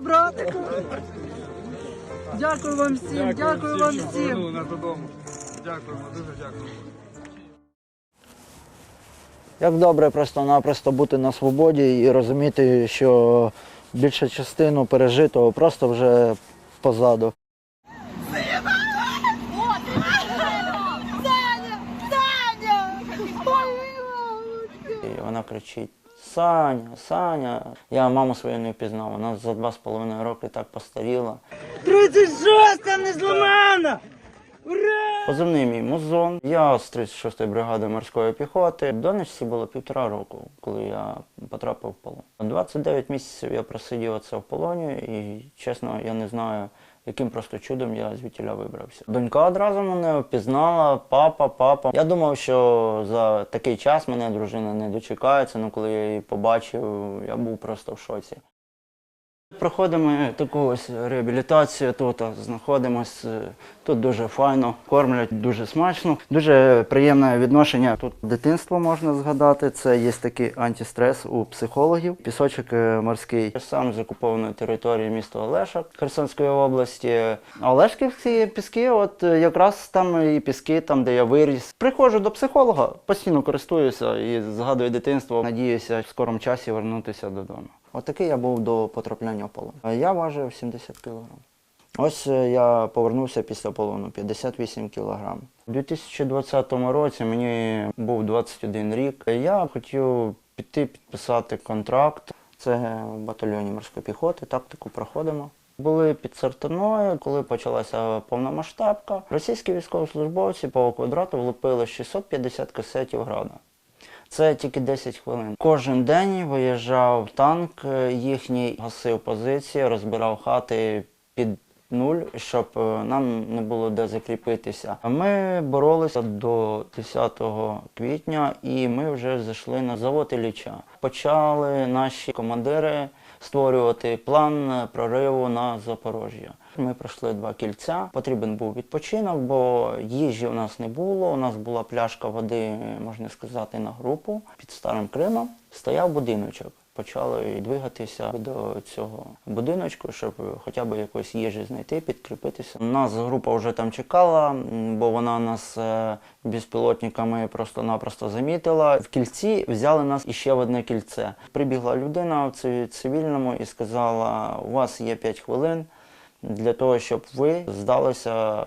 Братику. Дякую вам всім, дякую вам що всім. повернули нас додому. Дякуємо, дуже дякуємо. Як добре просто-напросто бути на свободі і розуміти, що більша частину пережитого просто вже позаду. І вона кричить: Саня, Саня. Я маму свою не впізнав. Вона за два з половиною роки так постаріла. 36 не зламана! Ура! Позивний мій музон. Я з 36-ї бригади морської піхоти. Донечці було півтора року, коли я потрапив в полон. 29 місяців я просидів це в полоні, і чесно, я не знаю, яким просто чудом я звідтіля вибрався. Донька одразу мене впізнала, папа, папа. Я думав, що за такий час мене дружина не дочекається. Ну коли я її побачив, я був просто в шоці. Проходимо таку ось реабілітацію тут, знаходимось. е, Тут дуже файно, кормлять дуже смачно, дуже приємне відношення. Тут дитинство можна згадати. Це є такий антистрес у психологів. Пісочок е, морський. Сам з окупованої території міста Олешок Херсонської області. Олешківські піски, от е, якраз там і піски, там де я виріс. Приходжу до психолога, постійно користуюся і згадую дитинство. Надіюся в скорому часі вернутися додому. Отакий я був до потрапляння в полон. Я важив 70 кг. Ось е, я повернувся після полону 58 кг. У 2020 році мені був 21 рік. Я хотів піти підписати контракт. Це в батальйоні морської піхоти, тактику проходимо. Були під Сартаною, коли почалася повномасштабка. Російські військовослужбовці по квадрату влупили 650 касетів града. Це тільки 10 хвилин. Кожен день виїжджав танк е, їхній, гасив позиції, розбирав хати під нуль, щоб е, нам не було де закріпитися. Ми боролися до 10 квітня і ми вже зайшли на завод Ілліча. Почали наші командири створювати план прориву на Запорожжя. Ми пройшли два кільця. Потрібен був відпочинок, бо їжі у нас не було. У нас була пляшка води, можна сказати, на групу. Під старим Кримом стояв будиночок. Почали двигатися до цього будиночку, щоб хоча б якоїсь їжі знайти, підкріпитися. Нас група вже там чекала, бо вона нас е, безпілотниками просто-напросто замітила. В кільці взяли нас іще в одне кільце. Прибігла людина в цивільному і сказала: у вас є 5 хвилин для того, щоб ви здалися е,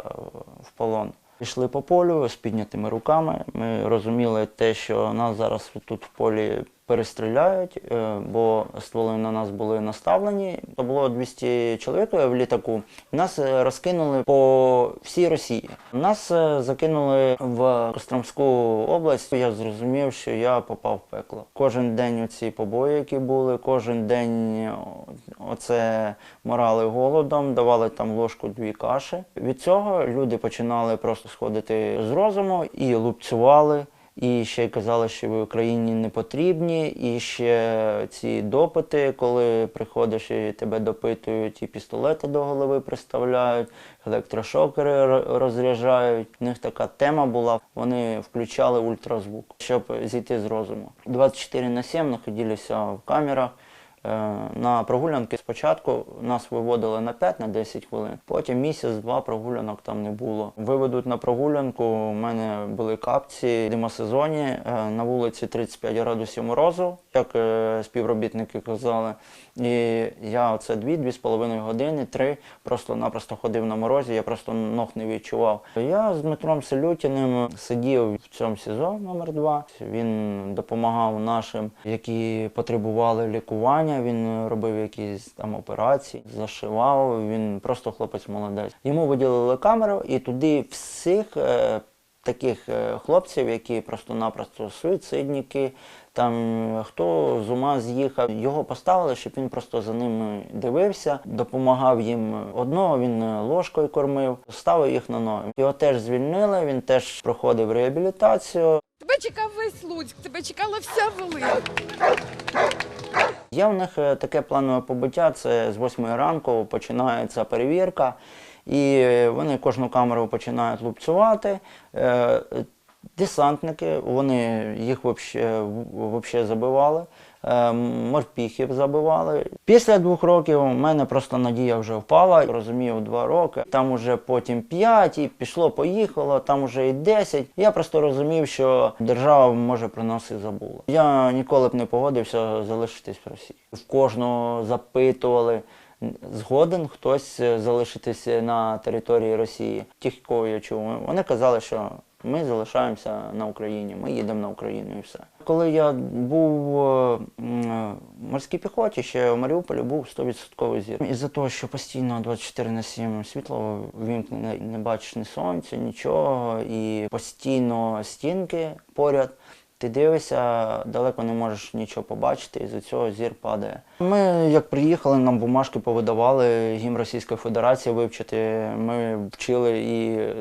в полон. Пішли по полю з піднятими руками. Ми розуміли те, що нас зараз тут в полі перестріляють, е, бо стволи на нас були наставлені. То було 200 чоловік в літаку. Нас е, розкинули по всій Росії. Нас е, закинули в Костромську область. Я зрозумів, що я попав в пекло. Кожен день оці побої, які були, кожен день оце морали голодом, давали там ложку дві каші. Від цього люди починали просто сходити з розуму і лупцювали. І ще казали, що ви Україні не потрібні, і ще ці допити, коли приходиш і тебе допитують, і пістолети до голови приставляють, електрошокери розряджають. У них така тема була. Вони включали ультразвук, щоб зійти з розуму. 24 на 7 знаходилися в камерах. Е, На прогулянки спочатку нас виводили на 5 на 10 хвилин, потім місяць-два прогулянок там не було. Виведуть на прогулянку. У мене були капці димосезоні, е, на вулиці 35 градусів морозу, як е, співробітники казали. І я оце дві-дві з половиною години, три просто-напросто ходив на морозі, я просто ног не відчував. Я з Дмитром Селютіним сидів в цьому СІЗО номер 2 Він допомагав нашим, які потребували лікування. Він робив якісь там операції, зашивав. Він просто хлопець молодець. Йому виділили камеру, і туди всіх е, таких е, хлопців, які просто-напросто суїцидники, там е, хто з ума з'їхав, його поставили, щоб він просто за ними дивився, допомагав їм. Одного він е, ложкою кормив, ставив їх на ноги. Його теж звільнили, він теж проходив реабілітацію. Тебе чекав весь Луцьк, тебе чекала вся Волинь. Є в них е, таке планове побиття, це з 8 ранку починається перевірка, і вони кожну камеру починають лупцювати. Е, Десантники, вони їх взагалі забивали. Е, морпіхів забивали. Після двох років у мене просто надія вже впала. Розумів, два роки. Там уже потім п'ять, і пішло, поїхало, там уже і десять. Я просто розумів, що держава може про нас і забула. Я ніколи б не погодився залишитись в Росії. В кожного запитували. Згоден хтось залишитися на території Росії. Ті, кого я чув, вони казали, що ми залишаємося на Україні, ми їдемо на Україну і все. Коли я був е, в морській піхоті, ще в Маріуполі був 100% зір. Із-за того, що постійно 24 на 7 світло вімкнене, не бачиш ні сонця, нічого, і постійно стінки поряд. Ти дивишся, далеко не можеш нічого побачити, і з цього зір падає. Ми, як приїхали, нам бумажки повидавали гімн Російської Федерації вивчити. Ми вчили і е,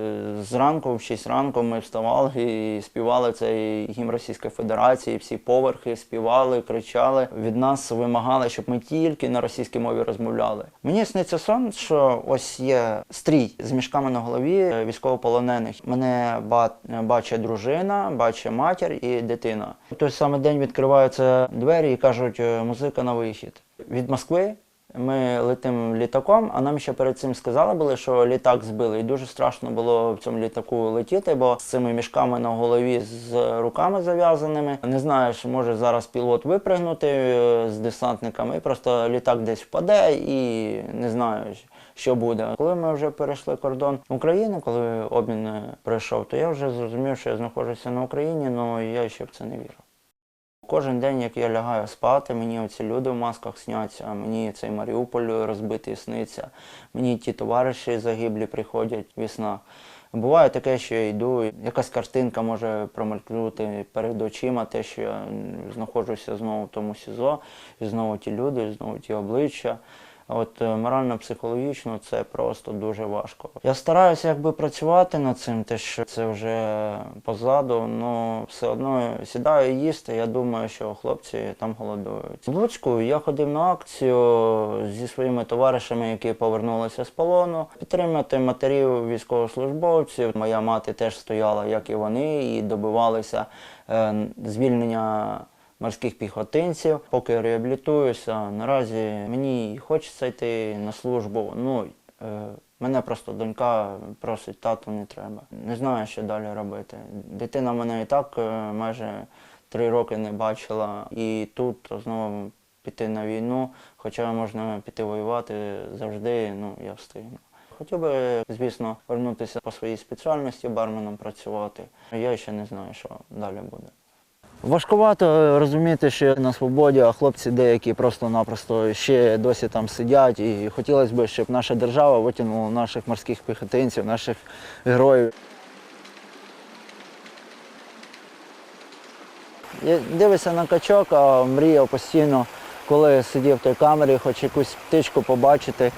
зранку, в 6 ранку ми вставали і співали цей гімн Російської Федерації, всі поверхи співали, кричали. Від нас вимагали, щоб ми тільки на російській мові розмовляли. Мені сниться сон, що ось є стрій з мішками на голові е, військовополонених. Мене ба- бачить дружина, бачить матір і дитина. Той самий день відкриваються двері і кажуть, «Е, музика на вихід. Від Москви ми летимо літаком, а нам ще перед цим сказали були, що літак збили. І дуже страшно було в цьому літаку летіти, бо з цими мішками на голові з руками зав'язаними. Не знаєш, може зараз пілот випригнути е, з десантниками, і просто літак десь впаде і не знаю. Що буде, коли ми вже перейшли кордон України, коли обмін е, пройшов, то я вже зрозумів, що я знаходжуся на Україні, але я ще в це не вірив. Кожен день, як я лягаю спати, мені оці люди в масках сняться, мені цей Маріуполь розбитий сниться, мені ті товариші загиблі приходять в. Буває таке, що я йду, якась картинка може промелькнути перед очима, те, що я знаходжуся знову в тому СІЗО, і знову ті люди, і знову ті обличчя. От е, морально-психологічно це просто дуже важко. Я стараюся якби працювати над цим, те, що це вже позаду, але все одно сідаю їсти. Я думаю, що хлопці там голодують. В Луцьку я ходив на акцію зі своїми товаришами, які повернулися з полону, підтримати матерів військовослужбовців. Моя мати теж стояла, як і вони, і добивалися е, звільнення морських піхотинців. Поки реабілітуюся, наразі мені хочеться йти на службу. Ну, е, мене просто донька просить, тату не треба. Не знаю, що далі робити. Дитина мене і так е, майже три роки не бачила. І тут знову піти на війну, хоча можна піти воювати завжди, ну я встигну. Хотів би, звісно, вернутися по своїй спеціальності, барменом працювати. Я ще не знаю, що далі буде. Важкувато розуміти, що на свободі, а хлопці деякі просто-напросто ще досі там сидять. І хотілося б, щоб наша держава витягнула наших морських піхотинців, наших героїв. Я дивишся на качок, а мріяв постійно, коли сидів в той камері, хоч якусь птичку побачити,